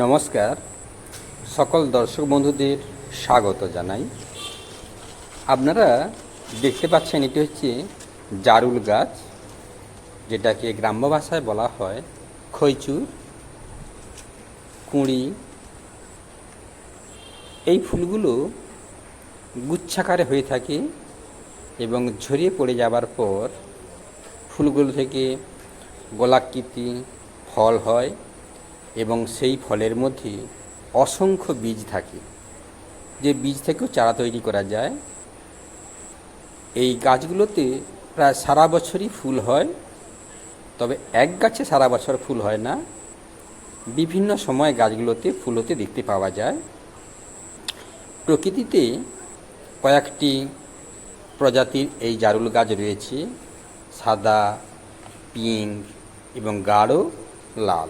নমস্কার। সকল দর্শক বন্ধুদের স্বাগত জানাই। আপনারা দেখতে পাচ্ছেন এটি হচ্ছে জারুল গাছ, যেটাকে গ্রাম্য ভাষায় বলা হয় খৈচুর, কুঁড়ি। এই ফুলগুলো গুচ্ছাকারে হয়ে থাকে এবং ঝরিয়ে পড়ে যাবার পর ফুলগুলো থেকে গোলাকৃতি, ফল হয়। এবং সেই ফলের মধ্যে অসংখ্য বীজ থাকে। যে বীজ থেকেও চারা তৈরি করা যায়। এই গাছগুলোতে প্রায় সারা বছরই ফুল হয়। তবে এক গাছে সারা বছর ফুল হয় না। বিভিন্ন সময় গাছগুলোতে ফুল হতে দেখতে পাওয়া যায়। প্রকৃতিতে কয়েকটি প্রজাতির এই জারুল গাছ রয়েছে। সাদা, পিঙ্ক এবং গাঢ় লাল।